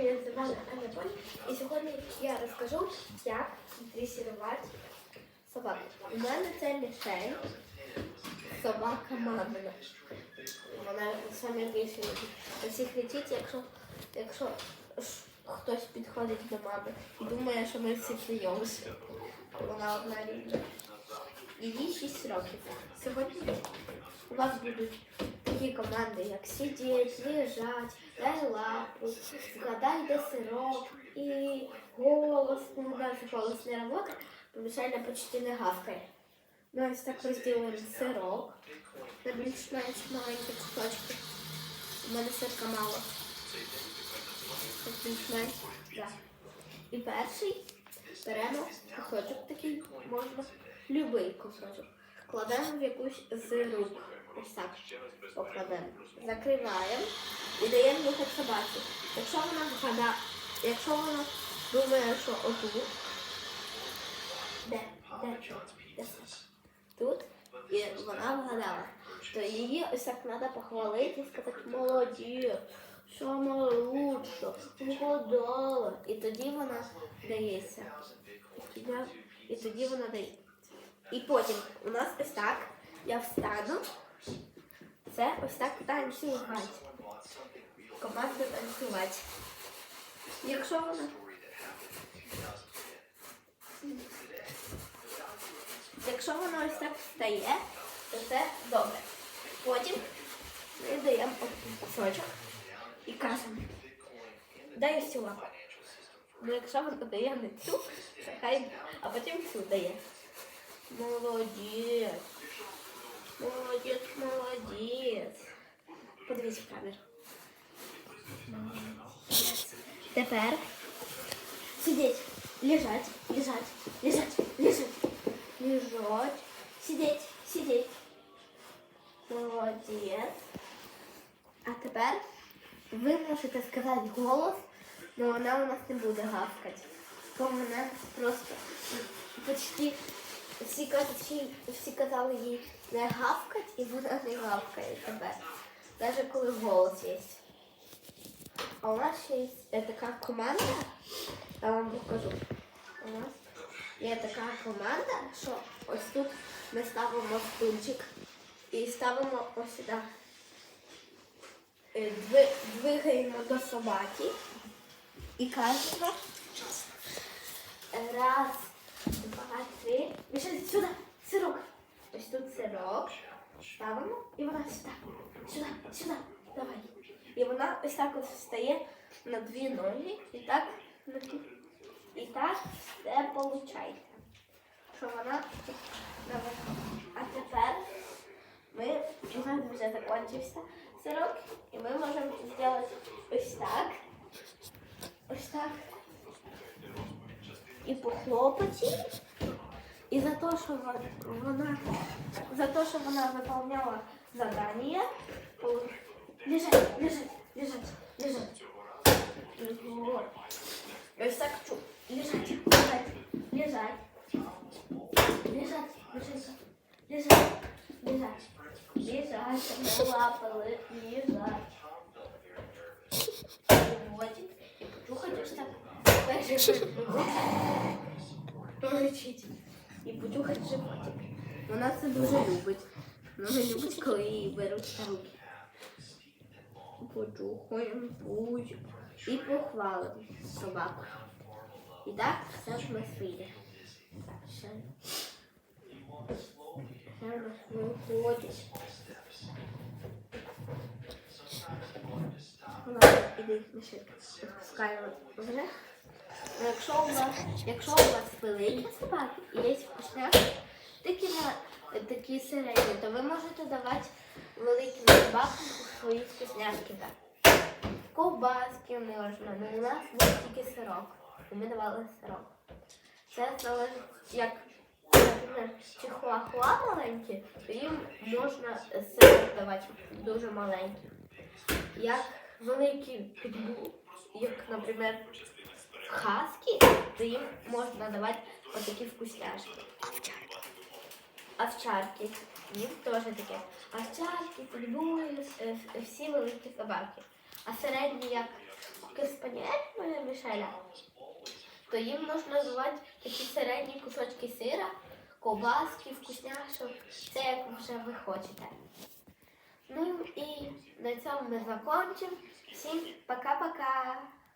Привіт, з вами Аня Поль. І сьогодні я розкажу, як дресирувати собаку. У мене це мішень, собака мамина. Вона саме більше. Усі кричить, якщо, якщо хтось підходить до мами і думає, що ми всі сміємося. Вона одна рідна. Їй 6 років. Сьогодні у вас будуть такі команди, як сидіть, лежать, дай лапу, згадай де сирок і голос, ну, навіть голос не робота, помішальна почти не гавкає. Ну, ось так розділимо сирок на більш-менш маленькі кусочки. У мене сирка мало. Більш-менш. І перший беремо кусочок такий, можна, любий кусочок. Кладемо в якусь з рук. Ось так покладемо. Закриваємо і даємо його собаці. Якщо вона вгада, якщо вона думає, що отут, де, де, де тут, і вона вгадала, то її ось так треба похвалити і сказати молодець, саме лучше, вгадала. І тоді вона дається. І тоді- вона дає. І потім у нас ось так, я встану, це ось так танцювати. Команда танцювати. Якщо вона. Якщо вона ось так встає, то це добре. Потім ми даємо кусочок і кажемо, дай ось цю лапу. Ну, якщо вона дає не цю, то хай, а потім цю дає. Молодець. Молодець, молодець. Подивись в камеру. Тепер сидіть, лежать, лежать, лежать, лежать, лежать, сидіть, сидіть. Молодець. А тепер ви можете сказати голос, але вона у нас не буде гавкати. Бо вона просто почти всі, кажуть, всі, казали їй не гавкать, і вона не гавкає тепер. Навіть коли голос є. А у нас ще є е, така команда, я вам покажу. У нас є така команда, що ось тут ми ставимо стульчик і ставимо ось сюди. Е, дви- Двигаємо до собаки і кажемо раз, два, три. Мішель, сюди, сирок. Ось тут сирок. Ставимо і вона сюди. Сюди, сюди. Давай. І вона ось так от встає на дві ноги і так на. І так все виходить. Що вона. А тепер ми у нас вже закінчився сирок, і ми можемо зробити ось так. Ось так. І похлопати. І за те, що вона, за те, що вона виконувала задання, пол- лежать, лежать, лежать, лежать. Вот. І Ось так чу. Лежать, лежать, лежать. Лежать, лежать, лапали, лежать. Животик. І почухать ось так. І почухать животик. Вона це дуже любить. Вона любить, коли її беруть на руки. Почухаємо, пусть. І похвалимо собаку. І так все ж нас вийде. Якщо у вас, великі собаки і є вкусняшки, такі, на- такі середні, то ви можете давати великим собакам свої вкусняшки. Так. Ковбаски можна, але у нас був тільки сирок. І ми давали сирок. Це залежить, як, наприклад, чихуахуа маленькі, то їм можна сирок давати дуже маленький. Як великий питбул, як, наприклад, хаски, то їм можна давати отакі вкусняшки. Овчарки. Їм теж таке. Овчарки, питбули, е, всі великі собаки. А середні, як киспаніель, Шарль Мішеля, то їм можна називати такі середні кусочки сира, ковбаски, вкусняшок. все як вже ви хочете. Ну і на цьому ми закончимо. Всім пока-пока.